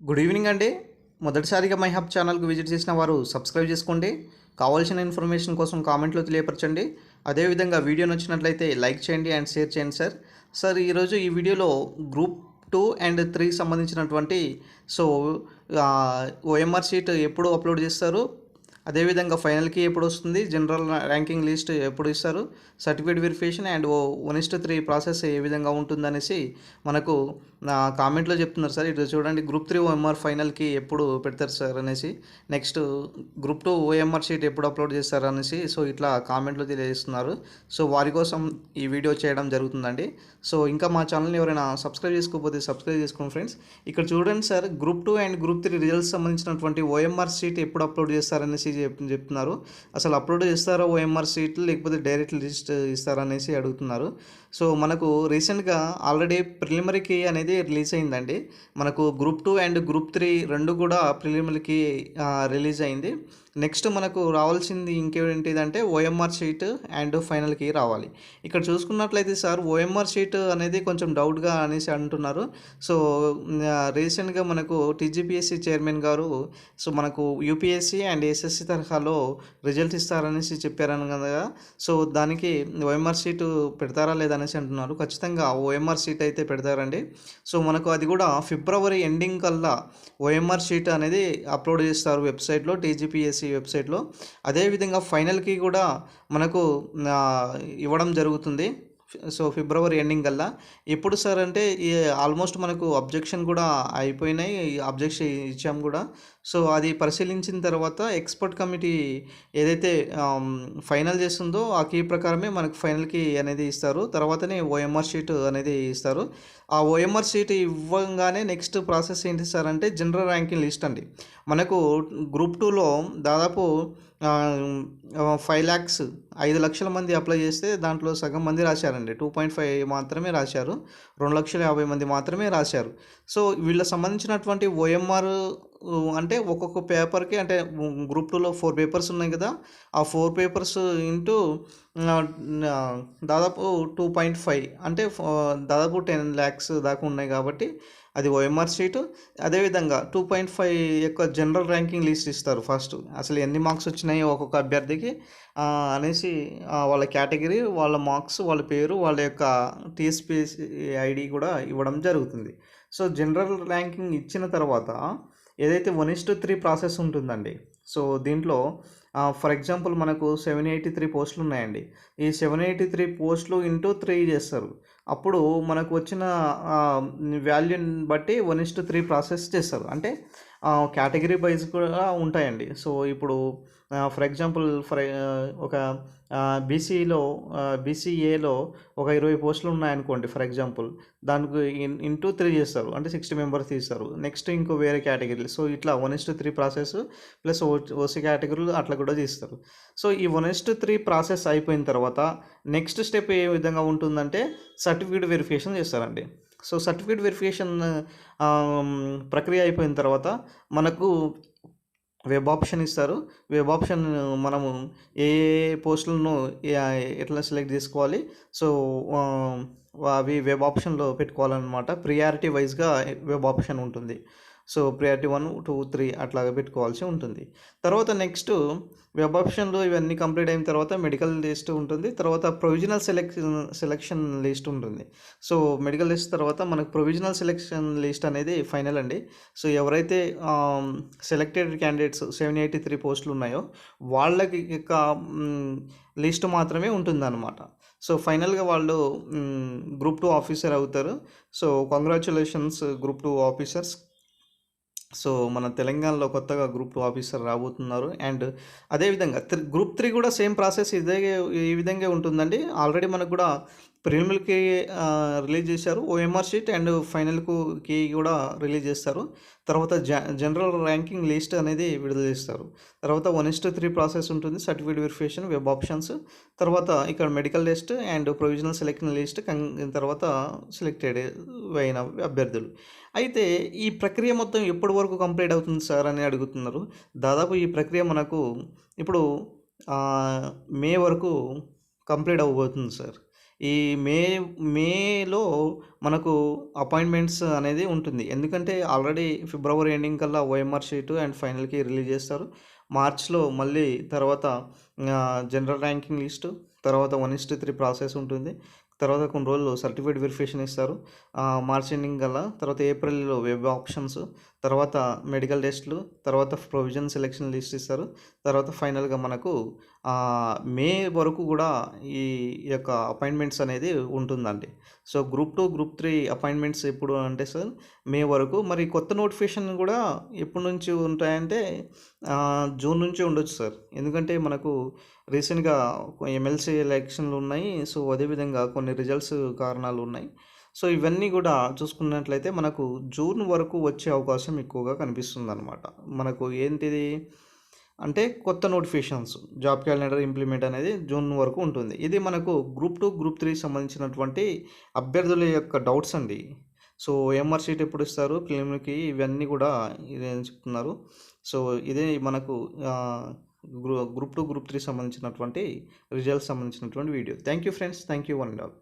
Good evening అండి. మొదటిసారిగా my hub ఛానల్కి విజిట్ చేసిన వారు సబ్స్క్రైబ్ చేసుకోండి. కావాల్సిన ఇన్ఫర్మేషన్ కోసం కామెంట్లో తెలియపరచండి. అదేవిధంగా వీడియో నచ్చినట్లయితే లైక్ చేయండి అండ్ షేర్ చేయండి సార్ సార్ ఈరోజు ఈ వీడియోలో గ్రూప్ టూ అండ్ త్రీ సంబంధించినటువంటి సో ఓఎంఆర్ షీట్ ఎప్పుడు అప్లోడ్ చేస్తారు? అదేవిధంగా ఫైనల్కి ఎప్పుడు వస్తుంది? జనరల్ ర్యాంకింగ్ లిస్ట్ ఎప్పుడు ఇస్తారు? Certificate verification and oh one is to three process ఏ విధంగా ఉంటుందనేసి మనకు నా కామెంట్లో చెప్తున్నారు సార్. ఇటు చూడండి గ్రూప్ త్రీ ఓఎంఆర్ ఫైనల్కి ఎప్పుడు పెడతారు సార్ అనేసి next group two OMR sheet ఎప్పుడు అప్లోడ్ చేస్తారు అనేసి సో ఇట్లా కామెంట్లో తెలియజేస్తున్నారు. సో వారి కోసం ఈ వీడియో చేయడం జరుగుతుందండి. సో ఇంకా మా ఛానల్ని ఎవరైనా సబ్స్క్రైబ్ చేసుకోకపోతే సబ్స్క్రైబ్ చేసుకోండి ఫ్రెండ్స్ ఇక్కడ చూడండి sir group two and group three results సంబంధించినటువంటి ఓఎంఆర్ షీట్ ఎప్పుడు అప్లోడ్ చేస్తారనేసి చెప్తున్నారు. అసలు అప్లోడ్ చేస్తారా ఓఎంఆర్ సీట్లు లేకపోతే డైరెక్ట్ లిస్ట్ ఇస్తారనేసి అడుగుతున్నారు. సో మనకు రీసెంట్గా ఆల్రెడీ ప్రిలిమరీకి అనేది రిలీజ్ అయిందండి. మనకు group two and group three రెండు కూడా ప్రిలిమరీకి రిలీజ్ అయింది. నెక్స్ట్ మనకు రావాల్సింది ఇంకేంటిదంటే ఓఎంఆర్ షీట్ అండ్ ఫైనల్కి రావాలి. ఇక్కడ చూసుకున్నట్లయితే సార్ ఓఎంఆర్ షీట్ అనేది కొంచెం డౌట్గా అనేసి అంటున్నారు. సో రీసెంట్గా మనకు టీజీపీఎస్సీ చైర్మన్ గారు సో మనకు యూపీఎస్సీ అండ్ ఎస్ఎస్సి తరహాలో రిజల్ట్ ఇస్తారనేసి చెప్పారని కదా సో దానికి ఓఎంఆర్ షీట్ పెడతారా లేదనేసి అనేసి అంటున్నారు. ఖచ్చితంగా ఓఎంఆర్ షీట్ అయితే పెడతారండి. సో మనకు అది కూడా ఫిబ్రవరి ఎండింగ్ కల్లా ఓఎంఆర్ షీట్ అనేది అప్లోడ్ చేస్తారు వెబ్సైట్లో టీజీపీఎస్సీ వెబ్సైట్లో. అదేవిధంగా ఫైనల్కి కూడా మనకు ఇవ్వడం జరుగుతుంది. సో ఫిబ్రవరి ఎండింగ్ కల్లా. ఎప్పుడు సార్ అంటే ఈ ఆల్మోస్ట్ మనకు అబ్జెక్షన్ కూడా అయిపోయినాయి అబ్జెక్షన్ ఇచ్చాం కూడా. సో అది పరిశీలించిన తర్వాత ఎక్స్పర్ట్ కమిటీ ఏదైతే ఫైనల్ చేస్తుందో ఆ కీ ప్రకారమే మనకు ఫైనల్కి అనేది ఇస్తారు. తర్వాతనే ఓఎంఆర్ షీట్ అనేది ఇస్తారు. ఆ ఓఎంఆర్ షీట్ ఇవ్వగానే నెక్స్ట్ ప్రాసెస్ ఏంటి సార్ అంటే జనరల్ ర్యాంకింగ్ లిస్ట్ అండి. మనకు గ్రూప్ టూలో దాదాపు ఫైవ్ ల్యాక్స్ ఐదు లక్షల మంది అప్లై చేస్తే దాంట్లో సగం మంది రాశారండి. టూ పాయింట్ ఫైవ్ మాత్రమే రాశారు. రెండు లక్షల యాభై మంది మాత్రమే రాశారు. సో వీళ్ళకి సంబంధించినటువంటి ఓఎంఆర్ అంటే ఒక్కొక్క పేపర్కి అంటే గ్రూప్ టూలో ఫోర్ పేపర్స్ ఉన్నాయి కదా ఆ ఫోర్ పేపర్స్ ఇంటూ దాదాపు టూ పాయింట్ ఫైవ్ అంటే దాదాపు టెన్ ల్యాక్స్ దాకా ఉన్నాయి కాబట్టి అది ఓఎంఆర్ షీటు. అదేవిధంగా టూ పాయింట్ ఫైవ్ యొక్క జనరల్ ర్యాంకింగ్ లిస్ట్ ఇస్తారు ఫస్ట్. అసలు ఎన్ని మార్క్స్ వచ్చినాయి ఒక్కొక్క అభ్యర్థికి అనేసి వాళ్ళ కేటగిరీ వాళ్ళ మార్క్స్ వాళ్ళ పేరు వాళ్ళ యొక్క టీఎస్పీఎస్ ఐడి కూడా ఇవ్వడం జరుగుతుంది. సో జనరల్ ర్యాంకింగ్ ఇచ్చిన తర్వాత ఏదైతే one is to three process ఉంటుందండి సో దీంట్లో ఫర్ ఎగ్జాంపుల్ మనకు సెవెన్ ఎయిటీ త్రీ పోస్టులు ఉన్నాయండి. ఈ సెవెన్ ఎయిటీ త్రీ పోస్టులు ఇంటూ త్రీ చేస్తారు. అప్పుడు మనకు వచ్చిన వాల్యూని బట్టి one is to three process చేస్తారు. అంటే కేటగిరీ వైజ్ కూడా ఉంటాయండి. సో ఇప్పుడు ఫర్ ఎగ్జాంపుల్ ఫర్ ఒక బీసీలో బీసీఏలో ఒక ఇరవై పోస్టులు ఉన్నాయనుకోండి ఫర్ ఎగ్జాంపుల్. దానికి ఇన్ ఇంటూ త్రీ చేస్తారు. అంటే సిక్స్టీ మెంబర్స్ తీస్తారు. నెక్స్ట్ ఇంకో వేరే కేటగిరీలు సో ఇట్లా one is to three process plus OC కేటగిరీలు అట్లా కూడా తీస్తారు. సో ఈ one is to three process అయిపోయిన తర్వాత నెక్స్ట్ స్టెప్ ఏ విధంగా ఉంటుందంటే సర్టిఫికేట్ వెరిఫికేషన్ చేస్తారండి. సో సర్టిఫికేట్ వెరిఫికేషన్ ప్రక్రియ అయిపోయిన తర్వాత మనకు వెబ్ ఆప్షన్ ఇస్తారు. వెబ్ ఆప్షన్ మనము ఏ ఏ పోస్టులను ఎట్లా సెలెక్ట్ చేసుకోవాలి. సో అవి వెబ్ ఆప్షన్లో పెట్టుకోవాలన్నమాట. ప్రియారిటీ వైజ్గా వెబ్ ఆప్షన్ ఉంటుంది. So priority one two three అట్లాగా పెట్టుకోవాల్సి ఉంటుంది. తర్వాత నెక్స్ట్ వెబ్ ఆప్షన్లో ఇవన్నీ కంప్లీట్ అయిన తర్వాత మెడికల్ లిస్ట్ ఉంటుంది. తర్వాత ప్రొవిజనల్ సెలెక్షన్ సెలెక్షన్ లిస్ట్ ఉంటుంది. సో మెడికల్ లిస్ట్ తర్వాత మనకు ప్రొవిజనల్ సెలెక్షన్ లిస్ట్ అనేది ఫైనల్ అండి. సో ఎవరైతే selected candidates seven eighty three పోస్టులు ఉన్నాయో వాళ్ళకి యొక్క లిస్ట్ మాత్రమే ఉంటుందన్నమాట. సో ఫైనల్గా వాళ్ళు గ్రూప్ టూ ఆఫీసర్ అవుతారు. So congratulations group two officers so మన తెలంగాణలో కొత్తగా గ్రూప్ టూ ఆఫీసర్ రాబోతున్నారు. అండ్ అదేవిధంగా త్రీ గ్రూప్ త్రీ కూడా సేమ్ ప్రాసెస్ ఇదే ఈ విధంగా ఉంటుందండి. ఆల్రెడీ మనకు కూడా ప్రిలిమినరీకి రిలీజ్ చేశారు. ఓఎంఆర్ షీట్ అండ్ ఫైనల్కి కూడా రిలీజ్ చేస్తారు. తర్వాత జ జనరల్ ర్యాంకింగ్ లిస్ట్ అనేది విడుదల చేస్తారు. తర్వాత one is to three process ఉంటుంది. Certificate verification web options. తర్వాత ఇక్కడ medical list and provisional selection list తర్వాత సెలెక్టెడ్ అయిన అభ్యర్థులు. అయితే ఈ ప్రక్రియ మొత్తం ఎప్పటి వరకు కంప్లీట్ అవుతుంది సార్ అని అడుగుతున్నారు. దాదాపు ఈ ప్రక్రియ మనకు ఇప్పుడు మే వరకు కంప్లీట్ అవ్వబోతుంది సార్. ఈ మే మేలో మనకు అపాయింట్మెంట్స్ అనేది ఉంటుంది. ఎందుకంటే ఆల్రెడీ ఫిబ్రవరి ఎండింగ్ కల్లా ఓఎంఆర్ షీటు అండ్ ఫైనల్కి రిలీజ్ చేస్తారు. మార్చ్లో మళ్ళీ తర్వాత జనరల్ ర్యాంకింగ్ లిస్టు తర్వాత one is to three process ఉంటుంది. తర్వాత కొన్ని రోజులు సర్టిఫికేట్ వెరిఫికేషన్ ఇస్తారు. మార్చ్ ఎండింగ్ కల్లా తర్వాత ఏప్రిల్లో వెబ్ ఆప్షన్స్ తర్వాత మెడికల్ టెస్ట్లు తర్వాత ప్రొవిజన్ సెలెక్షన్ లిస్ట్ ఇస్తారు. తర్వాత ఫైనల్గా మనకు మే వరకు కూడా ఈ యొక్క అపాయింట్మెంట్స్ అనేది ఉంటుందండి. So group two group three appointments ఎప్పుడు అంటే సార్ మే వరకు. మరి కొత్త నోటిఫికేషన్ కూడా ఎప్పటి నుంచి ఉంటాయంటే జూన్ నుంచి ఉండొచ్చు సార్. ఎందుకంటే మనకు రీసెంట్గా ఎమ్మెల్సీ ఎలక్షన్లు ఉన్నాయి. సో అదేవిధంగా కొన్ని రిజల్ట్స్ కారణాలు ఉన్నాయి. సో ఇవన్నీ కూడా చూసుకున్నట్లయితే మనకు జూన్ వరకు వచ్చే అవకాశం ఎక్కువగా కనిపిస్తుంది అనమాట మనకు ఏంటిది? అంటే కొత్త నోటిఫికేషన్స్ జాబ్ క్యాలెండర్ ఇంప్లిమెంట్ అనేది జూన్ వరకు ఉంటుంది. ఇది మనకు గ్రూప్ టూ గ్రూప్ త్రీ సంబంధించినటువంటి అభ్యర్థుల యొక్క డౌట్స్ అండి. సో ఎంఆర్సీట్ ఎప్పుడు ఇస్తారు? క్లిమ్కి ఇవన్నీ కూడా ఇదే చెప్తున్నారు. సో ఇదే మనకు group group two group three సంబంధించినటువంటి రిజల్ట్స్ సంబంధించినటువంటి video. Thank you friends. Thank you one and all.